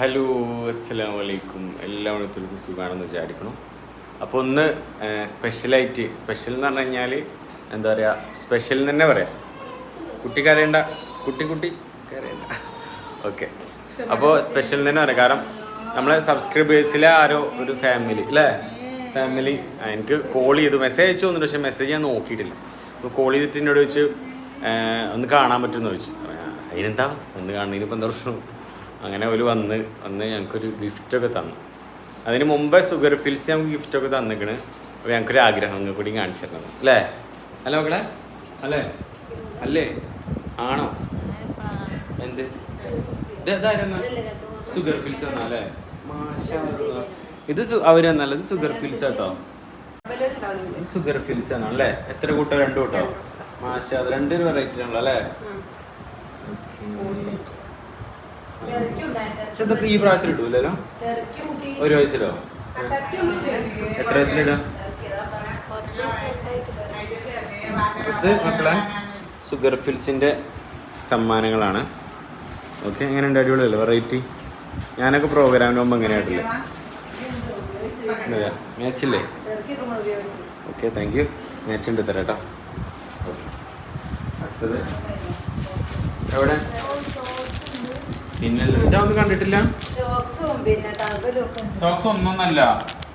Hello അസ്സാം വലൈക്കും എല്ലാവരും സുഖമാണെന്ന് വിചാരിക്കണം അപ്പോൾ ഒന്ന് സ്പെഷ്യലായിട്ട് സ്പെഷ്യൽ എന്ന് പറഞ്ഞു കഴിഞ്ഞാൽ എന്താ പറയുക സ്പെഷ്യൽ തന്നെ പറയാം. കുട്ടി കരയണ്ട. കുട്ടി കുട്ടി കരയണ്ട. ഓക്കെ. അപ്പോൾ സ്പെഷ്യൽ തന്നെ പറയാം. കാരണം നമ്മളെ സബ്സ്ക്രൈബേഴ്സിലെ ആരോ ഒരു ഫാമിലി അല്ലേ? ഫാമിലി. എനിക്ക് കോൾ ചെയ്തു. മെസ്സേജ് അയച്ചു വന്നിട്ട് പക്ഷേ മെസ്സേജ് ഞാൻ നോക്കിയിട്ടില്ല. അപ്പോൾ കോൾ ചെയ്തിട്ട് എന്നോട് ചോദിച്ച് ഒന്ന് കാണാൻ പറ്റുമെന്ന് ചോദിച്ചു. അതിനെന്താ? ഒന്ന് കാണുന്നതിന് ഇപ്പം എന്താ പ്രശ്നം? അങ്ങനെ ഒരു വന്ന് വന്ന് ഞങ്ങൾക്കൊരു ഗിഫ്റ്റൊക്കെ തന്നു. അതിന് മുമ്പേ സുഗർ ഫിൽസ് നമുക്ക് ഗിഫ്റ്റൊക്കെ തന്നിക്കണ്. അപ്പോൾ ഞങ്ങൾക്കൊരു ആഗ്രഹം കൂടി കാണിച്ചു തരണം. അല്ലേ? അല്ല മക്കളെ? അല്ലേ? അല്ലേ? ആണോ? എന്ത്? ഇതായിരുന്നു സുഗർ ഫിൽസ് അല്ലാ. ഇത് അവർ തന്നല്ല ഇത് സുഗർ ഫിൽസ് കേട്ടോ സുഗർ ഫിൽസ് ആണ് അല്ലേ? എത്ര കൂട്ടോ? രണ്ടു കൂട്ടോ. മാഷാ അത് രണ്ടൊരു വെറൈറ്റി ആണല്ലോ അല്ലേ? പക്ഷെ ഇതൊക്കെ ഈ പ്രായത്തിൽ ഇടൂലല്ലോ? ഒരു വയസ്സിലോ? എത്ര വയസ്സിലിടാം? ഇത് മക്കളെ സുഗർ ഫിൽസിന്റെ സമ്മാനങ്ങളാണ്. ഓക്കെ എങ്ങനെയുണ്ട്? അടിപൊളിയല്ലേ? വെറൈറ്റി ഞാനൊക്കെ പ്രോഗ്രാമിന് മുമ്പ് എങ്ങനെയായിട്ടില്ലേ മാച്ചില്ലേ ഓക്കെ താങ്ക് യു മാച്ച് ഉണ്ട് തരാം കേട്ടോ അടുത്തത്? എവിടെ? പിന്നെ ഒന്നും കണ്ടിട്ടില്ല സോക്സ് ഒന്നൊന്നല്ല.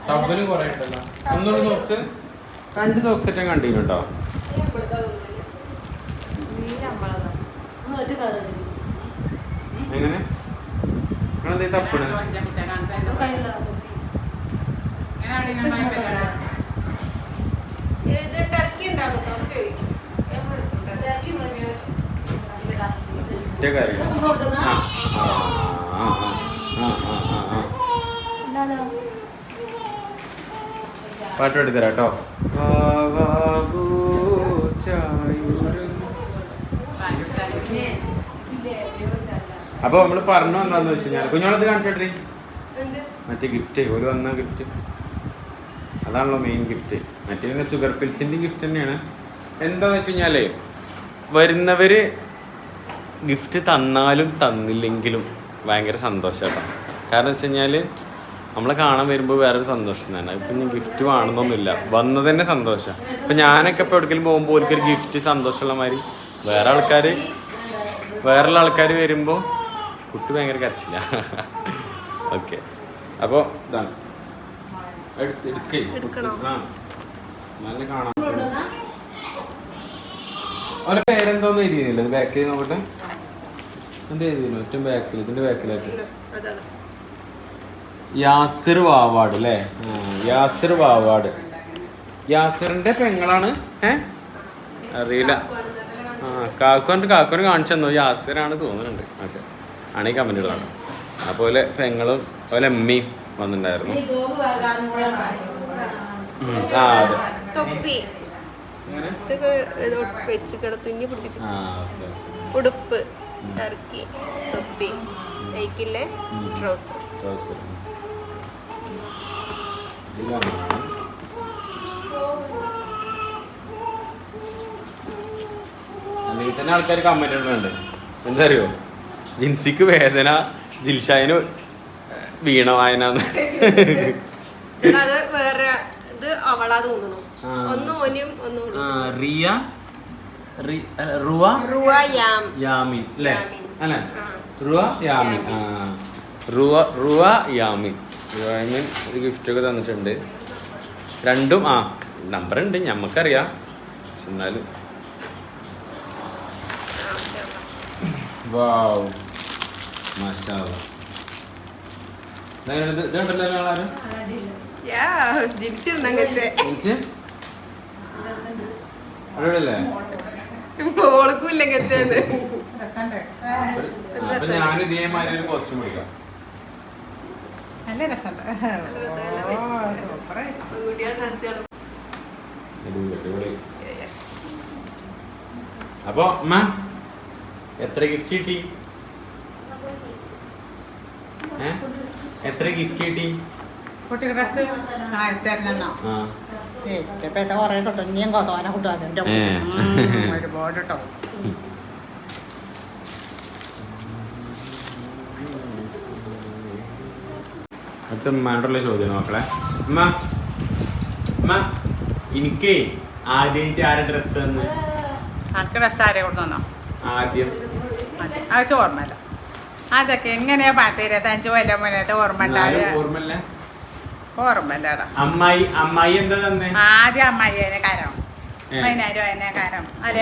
ടബൽ കുറെ ഉണ്ടല്ലോ. ഒന്നുള്ള സോക്സ് രണ്ട് സോക്സ് ഏറ്റവും കണ്ടിട്ടുണ്ടോ എങ്ങനെ? നിങ്ങളെന്തേ തപ്പണ്? ഒറ്റ കാര്യം ആ. പാട്ട് അപ്പൊ നമ്മൾ പറഞ്ഞു എന്താന്ന് വെച്ച് കഴിഞ്ഞാൽ കുഞ്ഞോളത് കാണിച്ചോട്ടെ മറ്റേ ഗിഫ്റ്റ് ഒരു വന്ന ഗിഫ്റ്റ് അതാണല്ലോ മെയിൻ ഗിഫ്റ്റ് മറ്റേ പിന്നെ ഷുഗർ ഗിഫ്റ്റ് തന്നെയാണ്. എന്താന്ന് വെച്ച് കഴിഞ്ഞാൽ വരുന്നവര് ഗിഫ്റ്റ് തന്നാലും തന്നില്ലെങ്കിലും ഭയങ്കര സന്തോഷമായിട്ടാണ് കാരണം വെച്ച് കഴിഞ്ഞാൽ നമ്മളെ കാണാൻ വരുമ്പോൾ വേറൊരു സന്തോഷം തന്നെ. ഇപ്പം ഞാൻ ഗിഫ്റ്റ് വേണമെന്നൊന്നുമില്ല. വന്നത് തന്നെ സന്തോഷം. ഇപ്പം ഞാനൊക്കെ ഇപ്പോൾ എവിടെക്കെങ്കിലും പോകുമ്പോൾ ഒരിക്കലും ഗിഫ്റ്റ് സന്തോഷമുള്ള മാതിരി വേറെ ആൾക്കാർ വേറെയുള്ള ആൾക്കാർ വരുമ്പോൾ കുട്ടി ഭയങ്കര കരച്ചില്ല ഓക്കെ. അപ്പോൾ ഇതാണ്. എടുക്കേ? ആ. നല്ല കാണാൻ അവന്റെ പേരെന്തോന്ന് ഇരിക്കുന്നില്ല ബാക്കിൽ നോക്കട്ടെ. എന്താ എഴുതിയിരുന്നു? ഏറ്റവും ബാക്കിൽ ഇതിന്റെ ബാക്കിലായിട്ട് യാസിർ വാവാട് അല്ലേ? യാസിർ വാവാട്. യാസിറിന്റെ പെങ്ങളാണ് ഏ? അറിയില്ല. ആ കാക്കുണ്ട് കാക്കുന് കാണിച്ചു തന്നു. യാസിറാണ് തോന്നുന്നുണ്ട്. ഓക്കെ. ആണ് ഈ കമന്റുകളാണ് അതുപോലെ പെങ്ങളും അതുപോലെ എമ്മയും വന്നിട്ടുണ്ടായിരുന്നു. ആ അതെ. ഉടുപ്പ്. ടർക്കി തൊപ്പി. നൈക്കില്ലേ ഉം. ട്രൗസർ. ട്രൗസർ അല്ലെങ്കിൽ തന്നെ ആൾക്കാർ കമന്റ് ഇടുന്നുണ്ട്. എന്താ അറിയോ ജിൻസിക്ക് വേദന ജിൽഷായന് വീണ വായന. അത് വേറെ ഇത് അവളാ തോന്നുന്നു ഒന്നും ഒന്ന് റിയ റുവ? റുവ യാം. യാമിൻ അല്ലേ? യാമിൻ. അല്ലേ? ആ. റുവ യാമിൻ. ആ. റുവ റുവ യാമിൻ. യാമിൻ ഒരു ഗിഫ്റ്റ് ഒക്കെ തന്നിട്ടുണ്ട്. രണ്ടും ആ നമ്പർ ഉണ്ട് ഞമ്മക്കറിയാം എന്നാലും. വാവ്. ഇത് ഇതുണ്ടല്ലോ ജിൻസി ഉണ്ടങ്ങത്തെ അടിപൊളിയല്ലേ? മോൾക്കും ഇല്ലങ്ങത്തെ അപ്പൊ ഞാനും ഇതേമാതിരി ഒരു കോസ്റ്റ്യൂം എടുക്കാം. നല്ല രസമുണ്ട് അപ്പൊ അമ്മ എത്ര ഗിഫ്റ്റ് കിട്ടി? എത്ര ഗിഫ്റ്റ് കിട്ടി? കുട്ടി ഡ്രസ് ആ. ഇപ്പത്തെ കുറെ കിട്ടും ഇനിയും കൊതോനെ കിട്ടുമല്ലോ ഏ. ഒരുപാട് കേട്ടോ അടുത്ത ഉമ്മാണ്ടുള്ള ചോദ്യം മക്കളെ. ഉമ്മ ഉമ്മ എനിക്ക് ആദ്യമായിട്ട് ഡ്രസ്സ് തന്ന്? അനക്ക് ഡ്രസ് ആരെ കൊണ്ടുവന്നോ ആദ്യം. അത് അതൊക്കെ എങ്ങനെയാ പത്ത് ഇരുപത്തഞ്ച് കൊല്ലം മുന്നേറ്റ് ഓർമ്മ ഉണ്ടാവുക ഓർമ്മല്ല ഓർമ്മയില്ലടാ. അമ്മായി അമ്മായി എന്താ തന്നെ? ആദ്യം അമ്മായിനെ കാരം. പതിനായിരം അതിനെ കാരം. അതേ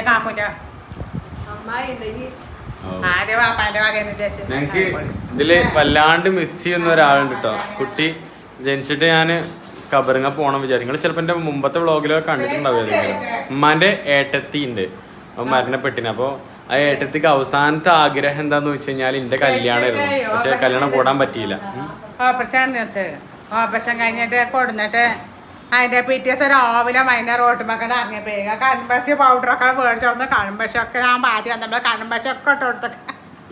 ഉണ്ടെങ്കിൽ ആദ്യം വാപ്പാന്റെ വകയെന്ന് ഞങ്ങക്ക് ഇതിൽ വല്ലാണ്ട് മിസ് ചെയ്യുന്ന ഒരാളുണ്ട് കേട്ടോ കുട്ടി ജനിച്ചിട്ട് ഞാൻ കബറിങ്ങ പോണം വിചാരിക്കും നിങ്ങൾ ചിലപ്പോൾ എന്റെ മുമ്പത്തെ വ്ളോഗിലൊക്കെ കണ്ടിട്ടുണ്ടാവും ഉമ്മാന്റെ ഏട്ടത്തി ഉണ്ട് അപ്പൊ മരണപ്പെട്ടിന് അപ്പോൾ ആ ഏട്ടത്തിക്ക് അവസാനത്തെ ആഗ്രഹം എന്താന്ന് വെച്ച് കഴിഞ്ഞാൽ എന്റെ കല്യാണമായിരുന്നു പക്ഷെ കല്യാണം കൂടാൻ പറ്റിയില്ല. ഓപ്പറേഷൻ കഴിഞ്ഞിട്ട് കൊടുന്നിട്ട് അതിന്റെ പിറ്റേ ദിവസം രാവിലെ വൈകുന്നേരം റോട്ടുമക്കണ്ട് ഇറങ്ങിപ്പോയി കൺപശി പൗഡറൊക്കെ മേടിച്ചോന്ന് കൺപശൊക്കെ ഞാൻ പാതി നമ്മളെ കൺപശൊക്കെ ഇട്ട് കൊടുത്തൊക്കെ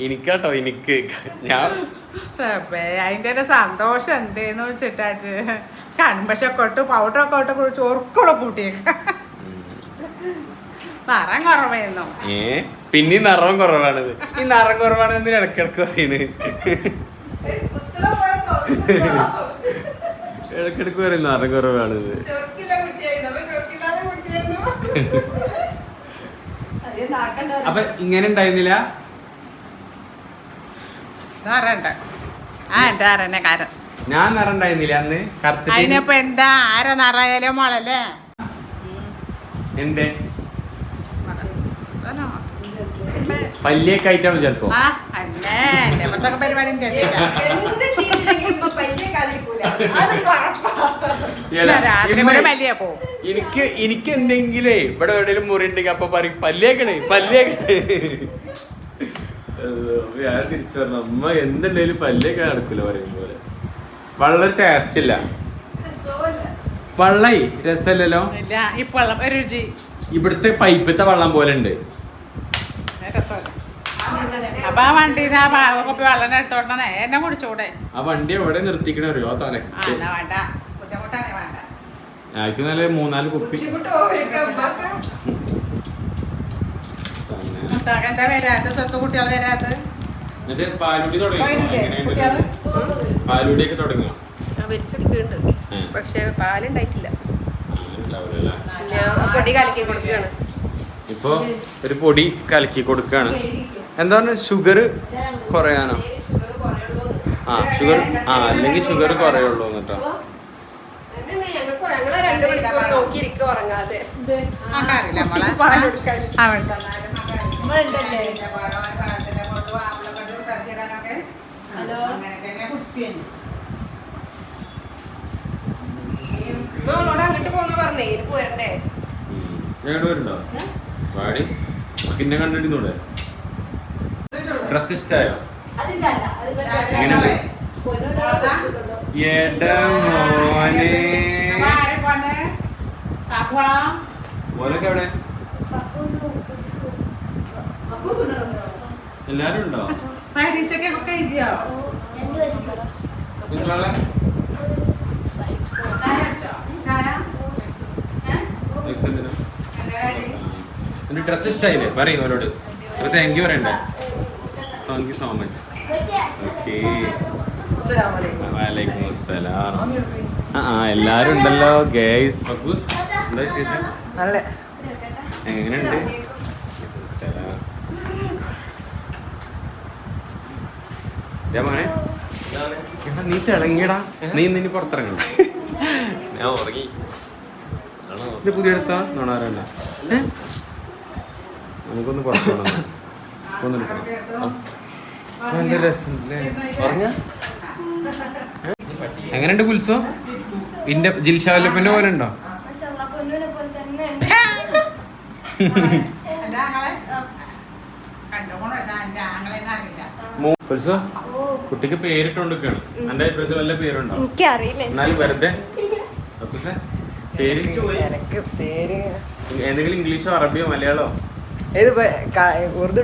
എനിക്കാട്ടോ എനിക്ക് ഞാൻ അതിന്റെ അതിന്റെ ഒരു സന്തോഷം എന്തേന്ന് വെച്ചിട്ടാച്ച് കൺപശൊക്കെ ഇട്ട് പൗഡറൊക്കെ ഇട്ട് കുഴിച്ച് ഒർക്കുള്ള കൂട്ടിയൊക്കെ. നിറം കുറവായിരുന്നു. ഏ? പിന്നെ ഈ നിറം കുറവാണത്. ഈ നിറം കുറവാണെന്ന് ഇടക്കിടക്ക് പറയുന്നത് ഇടക്കിടക്ക് പറയുന്ന അറിവുറവാണ് ഇത്? അപ്പൊ ഇങ്ങനെ ഉണ്ടായിരുന്നില്ല? ഞാൻ നിറ ഉണ്ടായിരുന്നില്ല അന്ന് അതിനിപ്പോ എന്താ? ആരെ നിറയാലോ മോളല്ലേ? എന്റെ പല്ലിയൊക്കെ ആയിട്ടാവും ചെലപ്പോ. പരിപാടി എനിക്ക് എനിക്ക് എന്തെങ്കിലേ ഇവിടെ എവിടെയെങ്കിലും മുറി ഉണ്ടെങ്കിൽ അപ്പൊ പറയും പല്ലേക്കണ് പല്ലേക്കണ് ഞാൻ തിരിച്ചു പറഞ്ഞു അമ്മ എന്തുണ്ടെങ്കിലും പല്ലേക്ക് നടക്കൂല പറയും പോലെ. വളരെ ടേസ്റ്റ് ഇല്ല. രസമല്ല വള്ളേ രസമല്ലല്ലോ? ഇവിടുത്തെ പൈപ്പത്തെ വെള്ളം പോലെ ഉണ്ട്. രസമല്ല. അപ്പൊ ആ വണ്ടിന്ന് ആ പാ- കുപ്പി വെള്ളം എടുത്തോടുന്ന നേരെ കുടിച്ചൂടെ? ആ വണ്ടി എവിടെ നിർത്തിക്കണ അറിയോ? ആ വേണ്ട. ബുദ്ധിമുട്ടാണ് വേണ്ട. ആയിക്ക് നല്ല മൂന്നാൽ കുപ്പി. ബുദ്ധിമുട്ട് പോയിരിക്കാം അമ്മയ്ക്ക് തന്നെ. മുത്താക്ക് എന്താ വരാത്ത സ്വത്ത് കുട്ടികൾ വരാത്ത എന്നിട്ട് പാലുടി തുടങ്ങി തുടങ്ങിയോ? വലിച്ചെടുക്കുന്നുണ്ട് പക്ഷെ പാലുണ്ടായിട്ടില്ല. പൊടി കലക്കി കൊടുക്കുകയാണ്. ഇപ്പൊ ഒരു പൊടി കലക്കി കൊടുക്കാണ് എന്താണ് ഷുഗർ കുറയാനോ? ആ ഷുഗർ ആ അല്ലെങ്കിൽ ഷുഗർ കുറയുള്ളൂ എന്നിട്ടോ. അങ്ങോട്ട് പോന്ന് പറഞ്ഞേ പോരണ്ടേ ഞങ്ങളുടെ വാടി പിന്നെ കണ്ടിരുന്നൂടെ ഡ്രസ് ഇഷ്ടായോ എവിടെ? എല്ലാരും ഉണ്ടോ? പരീക്ഷയ്ക്കൊക്കെ എഴുതിയോ? നിങ്ങളെ ഡ്രസ് ഇഷ്ടായില്ലേ പറയും അവരോട് താങ്ക് യു പറയണ്ടേ. Thank you so much okay വലൈക്കും അസ്സലാം. ആ ആ എല്ലാരും ഉണ്ടല്ലോ ഗേസ് ഫക്കൂസ് എന്താ വിശേഷം? നല്ല. എങ്ങനെയുണ്ട്? എടാ, നീ തിളങ്ങിയടാ. നീ ഇന്ന് ഇനി പുറത്തിറങ്ങണ്ട. ഞാൻ ഉറങ്ങി. ഇത് പുതിയ എടുത്താ നോണാരണ്ട നമുക്കൊന്ന് പുറത്തു പോകണം ഒന്ന് എങ്ങനെയുണ്ട് കുൽസോ ഇന്റെ ജിൽഷ വല്ലപ്പിന്റെ പോലെ ഉണ്ടോ. കുൽസോ കുട്ടിക്ക് പേരിട്ടുകൊണ്ടിരിക്കുകയാണ് എന്റെ അഭിപ്രായത്തിൽ വല്ല പേരുണ്ടോ? എനിക്കറിയില്ല എന്നാലും വെറുതെ. പേര് ഏതെങ്കിലും ഇംഗ്ലീഷോ അറബിയോ മലയാളോ? ഏത് ഉറുദുട്ടോ ക- ഉറുദു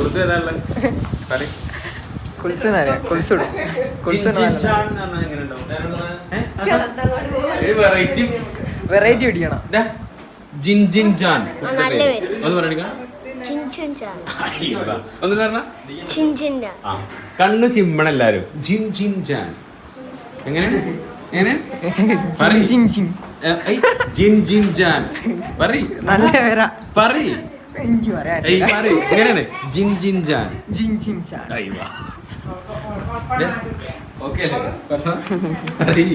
ഉറുദു ഏതാ ഉള്ളത്? കളി. കുൽസുന കുൽസുടും കുൽസുന വെറൈറ്റി വെറൈറ്റി പിടിക്കണം ജിൻ ജിൻ ജാൻ. ഒന്ന് ചിമ്മണെല്ലാരും ജിൻ ജിൻ ജാൻ എങ്ങനെ? എങ്ങനെ? പറയ്. ചിൻ ചിൻ ഏ, ജിൻ ജിൻ ജാൻ പറ നല്ല പേരാ പറ എനിക്ക് പറയാൻ ജിൻ ജിൻ ജാൻ ജിൻ ചിൻ ചാൻ. അയ്യോ. ഓക്കെ അല്ലേ. പറയ്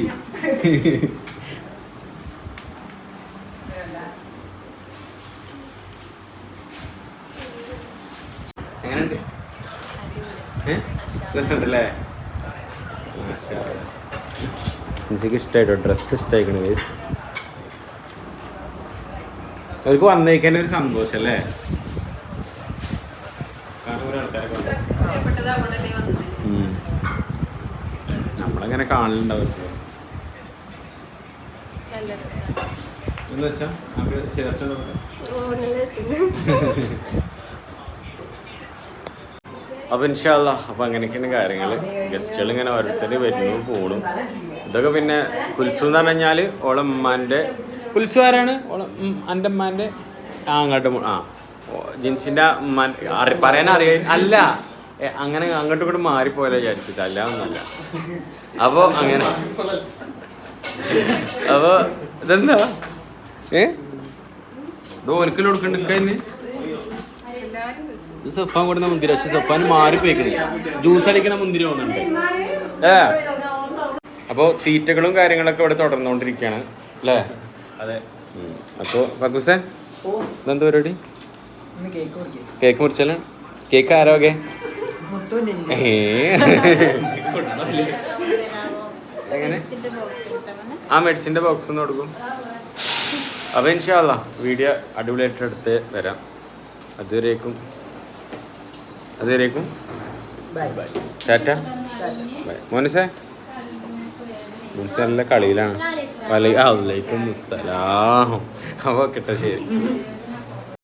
എങ്ങനെയുണ്ട്? രസമുണ്ടല്ലേ എനിക്ക് ഇഷ്ടമായിട്ടോ ഡ്രസ്സ് ഇഷ്ടമായിക്കണ അവർക്ക് വന്നേക്കാൻ ഒരു സന്തോഷം അല്ലേ കാരണം ഒരു ആൾക്കാരൊക്കെ ഉണ്ട്. ഉം. നമ്മളങ്ങനെ കാണലുണ്ടാവും അവർക്ക് വെച്ചാ അവർ ചേർച്ച ഉണ്ടോ? അപ്പൊ ഇൻഷാല്ല അപ്പൊ അങ്ങനെയൊക്കെയാണ് കാര്യങ്ങൾ ഗസ്റ്റുകൾ ഇങ്ങനെ ഓരോരുത്തർ വരുന്നു പോണു ഇതൊക്കെ പിന്നെ കുൽസു എന്ന് പറഞ്ഞു കഴിഞ്ഞാൽ ഓളെ ഉമ്മാന്റെ കുൽസു ആരാണ്? ഓളെ അന്റെ ഉമ്മാന്റെ ആ അങ്ങോട്ട് ആ. ജിൻസിന്റെ ഉമ്മാൻ പറയാൻ അറിയ അല്ല. അങ്ങനെ അങ്ങോട്ടും ഇങ്ങോട്ടും മാറിപ്പോയാലോ വിചാരിച്ചിട്ട്. അല്ല ഒന്നല്ല അപ്പോ അങ്ങനെ. അപ്പോ ഇതെന്താ? ഏ? ഇത് ഓനക്കൽ കൊടുക്കണ്ടിക്കന്നെ ഇത് സഫാൻ കൊടുക്കുന്ന മുന്തിരി. പക്ഷെ സഫാൻ മാറിപ്പോയിക്കണേ. ജ്യൂസ് അടിക്കുന്ന മുന്തിരി തോന്നുന്നുണ്ട്. ഏ? അപ്പോൾ തീറ്റകളും കാര്യങ്ങളൊക്കെ ഇവിടെ തുടർന്നുകൊണ്ടിരിക്കുകയാണ്. അല്ലേ? അതെ. അപ്പോൾ ബക്കൂസേ ഇതെന്താ പരിപാടി? കേക്ക് മുറിച്ചാലും? കേക്ക് ആരോഗ്യ എങ്ങനെ? ആ മെഡിസിന്റെ ബോക്സ് ഒന്ന് കൊടുക്കും. അപ്പോൾ ഇൻഷാല്ല വീഡിയോ അടിപൊളിയായിട്ട് എടുത്ത് വരാം. അതുവരേക്കും. അതുവരേക്കും. ടാറ്റ. ബൈ. മോനിസേ. നല്ല കളിയിലാണ്. വലൈക്കും മുസ്സലാം അപ്പോൾ കേട്ടോ ശരി.